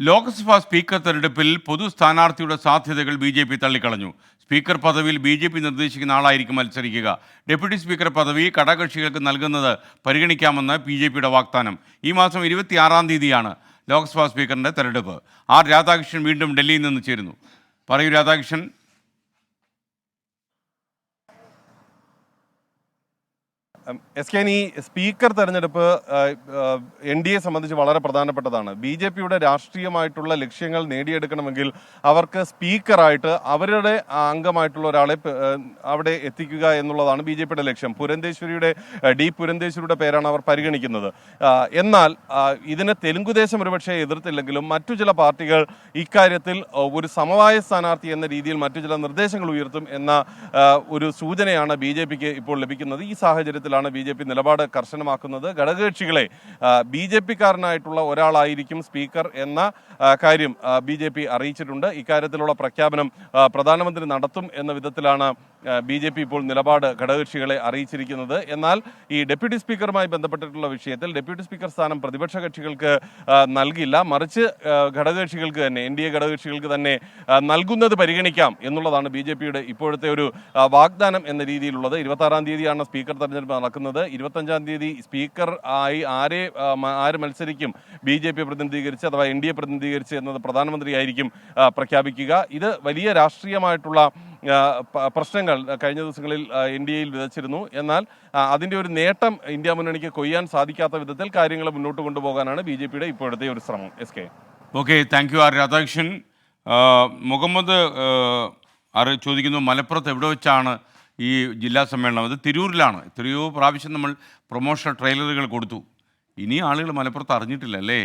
Lok Sabha speaker തെരഞ്ഞെടുപ്പിൽ പൊതു സ്ഥാനാർത്ഥിയുടെ സാധ്യതകൾ ബി ജെ പി തള്ളിക്കളഞ്ഞു. സ്പീക്കർ പദവിയിൽ ബി ജെ പി നിർദ്ദേശിക്കുന്ന ആളായിരിക്കും മത്സരിക്കുക. ഡെപ്യൂട്ടി സ്പീക്കർ പദവി കടകക്ഷികൾക്ക് നൽകുന്നത് പരിഗണിക്കാമെന്ന് ബി ജെ പിയുടെ വാഗ്ദാനം. ഈ മാസം ഇരുപത്തിയാറാം തീയതിയാണ് ലോക്സഭാ സ്പീക്കറിന്റെ തെരഞ്ഞെടുപ്പ്. ആർ രാധാകൃഷ്ണൻ വീണ്ടും ഡൽഹിയിൽ നിന്ന് ചേരുന്നു. പറയൂ രാധാകൃഷ്ണൻ. എസ് കെ ഈ സ്പീക്കർ തെരഞ്ഞെടുപ്പ് എൻ ഡി എ സംബന്ധിച്ച് വളരെ പ്രധാനപ്പെട്ടതാണ്. ബി ജെ പിയുടെ രാഷ്ട്രീയമായിട്ടുള്ള ലക്ഷ്യങ്ങൾ നേടിയെടുക്കണമെങ്കിൽ അവർക്ക് സ്പീക്കറായിട്ട് അവരുടെ അംഗമായിട്ടുള്ള ഒരാളെ അവിടെ എത്തിക്കുക എന്നുള്ളതാണ് ബി ജെ പിയുടെ ലക്ഷ്യം. പുരന്തേശ്വരിയുടെ ഡി പുരന്തേശ്വരിയുടെ പേരാണ് അവർ പരിഗണിക്കുന്നത്. എന്നാൽ ഇതിന് തെലുങ്കുദേശം ഒരുപക്ഷെ എതിർത്തില്ലെങ്കിലും മറ്റു ചില പാർട്ടികൾ ഇക്കാര്യത്തിൽ ഒരു സമവായ സ്ഥാനാർത്ഥി എന്ന രീതിയിൽ മറ്റു ചില നിർദ്ദേശങ്ങൾ ഉയർത്തും എന്ന ഒരു സൂചനയാണ് ബി ജെ പിക്ക് ഇപ്പോൾ ലഭിക്കുന്നത്. ഈ സാഹചര്യത്തിലാണ് ബി ജെ പി നിലപാട് കർശനമാക്കുന്നത്. ഘടകകക്ഷികളെ ബി ജെ പിക്കാരനായിട്ടുള്ള ഒരാളായിരിക്കും സ്പീക്കർ എന്ന കാര്യം ബി ജെ പി അറിയിച്ചിട്ടുണ്ട്. ഇക്കാര്യത്തിലുള്ള പ്രഖ്യാപനം പ്രധാനമന്ത്രി നടത്തും എന്ന വിധത്തിലാണ് ബി ജെ പി ഇപ്പോൾ നിലപാട് ഘടകകക്ഷികളെ അറിയിച്ചിരിക്കുന്നത്. എന്നാൽ ഈ ഡെപ്യൂട്ടി സ്പീക്കറുമായി ബന്ധപ്പെട്ടിട്ടുള്ള വിഷയത്തിൽ ഡെപ്യൂട്ടി സ്പീക്കർ സ്ഥാനം പ്രതിപക്ഷ കക്ഷികൾക്ക് നൽകില്ല. മറിച്ച് ഘടകകക്ഷികൾക്ക് തന്നെ എൻ ഡി എ ഘടകകക്ഷികൾക്ക് തന്നെ നൽകുന്നത് പരിഗണിക്കാം എന്നുള്ളതാണ് ബി ജെ പിയുടെ ഇപ്പോഴത്തെ ഒരു വാഗ്ദാനം എന്ന രീതിയിലുള്ളത്. ഇരുപത്താറാം തീയതിയാണ് സ്പീക്കർ തെരഞ്ഞെടുപ്പ് നടക്കുന്നത്. ഇരുപത്തഞ്ചാം തീയതി സ്പീക്കർ ആയി ആരെ ആര് മത്സരിക്കും? ബി ജെ പി പ്രതിനിധീകരിച്ച് അഥവാ എൻ ഡി എ പ്രതിനിധീകരിച്ച് എന്നത് പ്രധാനമന്ത്രിയായിരിക്കും പ്രഖ്യാപിക്കുക. ഇത് വലിയ രാഷ്ട്രീയമായിട്ടുള്ള പ്രശ്നങ്ങൾ കഴിഞ്ഞ ദിവസങ്ങളിൽ ഇന്ത്യയിൽ വിതച്ചിരുന്നു. എന്നാൽ അതിന്റെ ഒരു നേട്ടം ഇന്ത്യ മുന്നണിക്ക് കൊയ്യാൻ സാധിക്കാത്ത വിധത്തിൽ കാര്യങ്ങൾ മുന്നോട്ട് കൊണ്ടുപോകാനാണ് ബി ജെ പിയുടെ ഇപ്പോഴത്തെ ഒരു ശ്രമം. S K. Okay thank you R Radhakrishnan. Muhammad R ചോദിക്കുന്നു മലപ്പുറത്ത് എവിടെ വെച്ചാണ് ഈ ജില്ലാ സമ്മേളനം അത് തിരൂരിലാണ്. എത്രയോ പ്രാവശ്യം നമ്മൾ പ്രൊമോഷണൽ ട്രെയിലറുകൾ കൊടുത്തു. ഇനി ആളുകൾ മലപ്പുറത്ത് അറിഞ്ഞിട്ടില്ല അല്ലേ